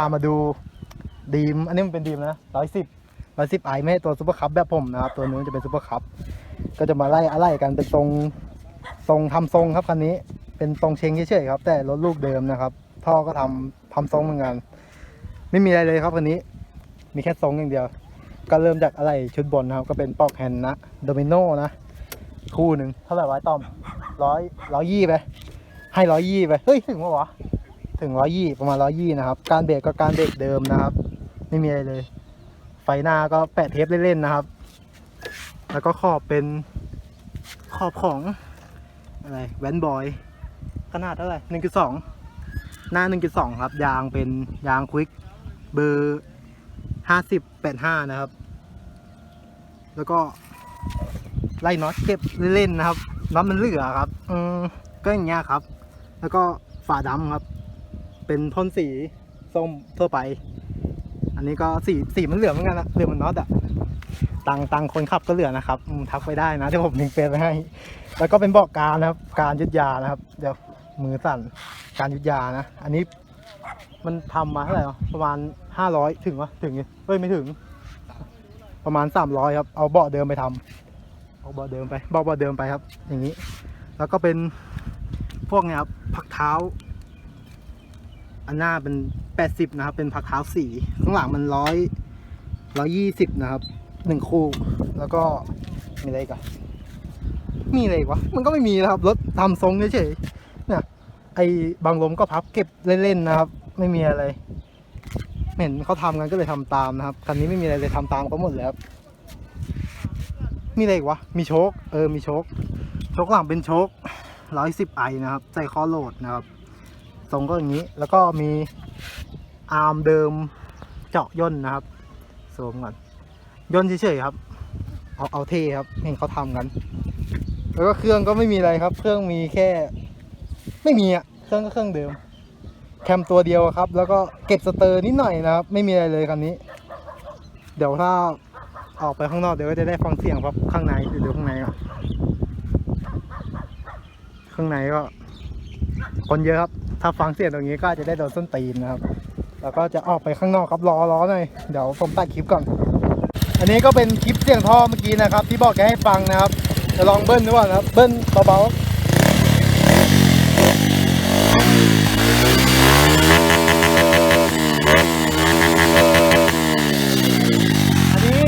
ามาดูดีม อันนี้มันเป็นดีมนะร้อยสิบร้อยสิบไอไม่ใช่ตัวซูเปอร์คัพแบบผมนะครับ ตัวนู้นจะเป็นซูเปอร์คัพก็จะมาไล่อะไรกันเป็นทรงทรงทำทรงครับคันนี้ เป็นทรงเชงเฉยๆครับ แต่รถลูกเดิมนะครับ ท่อก็ทำทำทรงเหมือนกัน ไม่มีอะไรเลยครับคันนี้ มีแค่ทรงอย่างเดียว ก็เริ่มจากอะไรชุดบนนะครับ ก็เป็นปอกแฮนนะโดมิโนนะคู่หนึ่งเท่าไหร่วะต้อมร้อยร้อยยี่ไปให้ร้อยยี่ไปเฮ้ยถึงปะวะ ถึงร้อยยี่ประมาณร้อยยี่นะครับ การเบรกก็การเบรกเดิมนะครับ ไม่มีอะไรเลย ไฟหน้าก็แปะเทปเล่นๆนะครับ แล้วก็ขอบเป็นขอบของอะไรแวนบอยขนาดเท่าไหร่หนึ่งจุดสองหน้าหนึ่งจุดสองครับ ยางเป็นยางควิกเบอร์ห้าสิบแปดห้านะครับ แล้วก็ไล่น็อตเก็บเล่นๆนะครับน็อตมันเหลือครับ อืมก็อย่างเงี้ยครับ แล้วก็ฝาดำครับ เป็นพ่นสีส้มทั่วไป อันนี้ก็สีสีมันเหลืองเหมือนกันนะเหลืองมันน็อตอะตังตังคนขับก็เหลือนะครับทักไปได้นะที่ผมลิงเฟซไปให้ แล้วก็เป็นเบอกการนะครับ การยุดยานะครับ เดี๋ยวมือสั่นการยุดยานะ อันนี้มันทำมาเท่าไหร่ประมาณห้าร้อยถึงวะถึงเฮ้ยไม่ถึง ประมาณสามร้อยครับ เอาเบาะเดิมไปทำเอาเบาะเดิมไปเบาะเบาะเดิมไปครับ อย่างนี้ แล้วก็เป็นพวกเนี้ยครับพักเท้า อันหน้าเป็นแปดสิบนะครับ เป็นพักเท้าสี ข้างหลังมันร้อยร้อยี่สิบนะครับหนึ่งคู่ แล้วก็มีอะไรกันมีอะไรกวะ มันก็ไม่มีนะครับ รถทำทรงเฉยๆเนี่ยไอ้บางลมก็พับเก็บเล่นๆนะครับ ไม่มีอะไร เห็นเขาทำกันก็เลยทำตามนะครับ คันนี้ไม่มีอะไรเลยทำตามเขาหมดแล้วมีอะไรอีกวะ มีโชค เออ มีโชค โชคหลังเป็นโชคร้อยสิบไอนะครับ ใส่ข้อโหลดนะครับ ทรงก็อย่างนี้ แล้วก็มีอาร์มเดิมเจาะย่นนะครับสวมก่อนย่นเฉยๆครับ เอาเอาเทครับเห็นเขาทำกัน แล้วก็เครื่องก็ไม่มีอะไรครับ เครื่องมีแค่ ไม่มีอะเครื่องก็เครื่องเดิม แคมตัวเดียวครับ แล้วก็เก็บสเตอร์นิดหน่อยนะครับ ไม่มีอะไรเลยคันนี้ เดี๋ยวถ้าออกไปข้างนอกเดี๋ยวก็จะได้ฟังเสียงครับข้างในคือดูข้างในก่อนข้างในก็คนเยอะครับ ถ้าฟังเสียงตรงนี้ก็จะได้โดนส้นตีนนะครับ แล้วก็จะออกไปข้างนอกครับรอรอหน่อยเดี๋ยวผมตัดคลิปก่อน อันนี้ก็เป็นคลิปเสียงท่อเมื่อกี้นะครับ ที่บอกแกให้ฟังนะครับจะลองเบิ้ลดูก่อนะครับเบิ้ลเบาๆอันนี้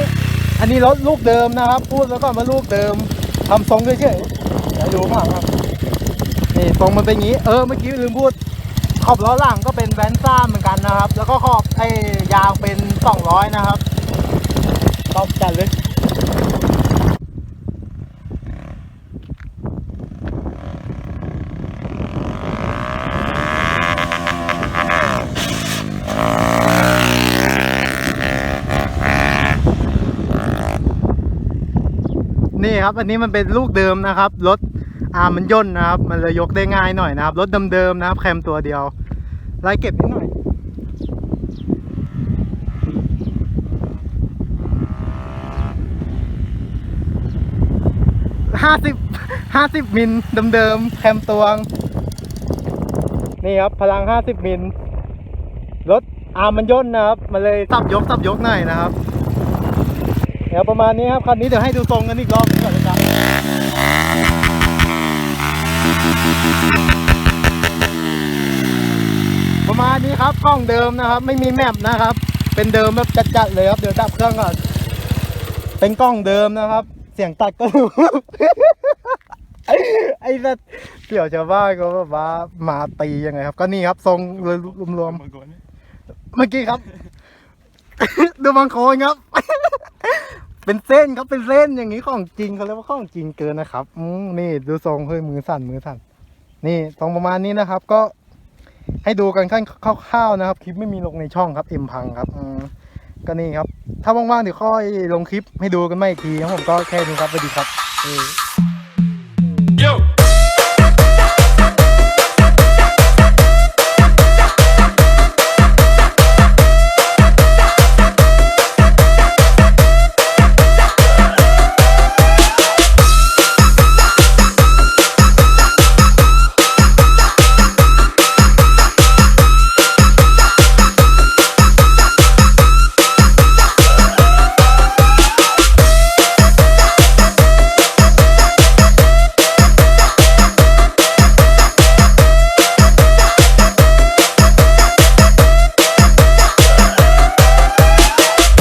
อันนี้รถลูกเดิมนะครับ พูดแล้วก็มาลูกเดิมทำทรงเฉยๆเดี๋ยวดูข้างหลังครับ นี่ทรงมันเป็นอย่างนี้ เออ เมื่อกี้ลืมพูด ขอบล้อหลังก็เป็นแวนซ่าเหมือนกันนะครับ แล้วก็ขอบไอ้ยางเป็น 200 นะครับต้องจัดเลยนี่ครับ อันนี้มันเป็นลูกเดิมนะครับ รถ อาร์มมันย่นนะครับ มันเลยยกได้ง่ายหน่อยนะครับ รถเดิมๆนะครับ แคมตัวเดียวไล่เก็บนิดหน่อยห้าสิบห้าสิบมิลเดิมๆแคมตวง นี่ครับ พลังห้าสิบมิลรถอาร์มมันย่นนะครับ มันเลยสับยกสับยกหน่อยนะครับ เดี๋ยวประมาณนี้ครับ คันนี้เดี๋ยวให้ดูทรงกันอีกรอบนึงก่อนาณนี้ครับกล้องเดิมนะครับ ไม่มีแมปนะครับ เป็นเดิมแบบจัดๆเลยครับเดี๋ยวดับเครื่องก่อนเป็นกล้องเดิมนะครับ เสียงตัดก็รู้ไอ้สัสเดี๋ยวชาวบ้านก็แบบว่ามาตียังไงครับ ก็นี่ครับทรงรวมๆเมื่อกี้ครับดูบางโคนครับ เป็นเส้นครับเป็นเส้นอย่างนี้ของจริงเขาเรียกว่าของจริงเกินนะครับอืนี่ดูทรงเฮ้ยมือสั่นมือสั่นนี่ทรงประมาณนี้นะครับ ก็ ให้ดูกันขั้นคร่าวๆนะครับ คลิปไม่มีลงในช่องครับเอ็มพังครับอก็นี่ครับ ถ้าว่างๆเดี๋ยวค่อยลงคลิปให้ดูกันใหม่อีกทีครับผมก็แค่นี้ครับสวัสดีครับอ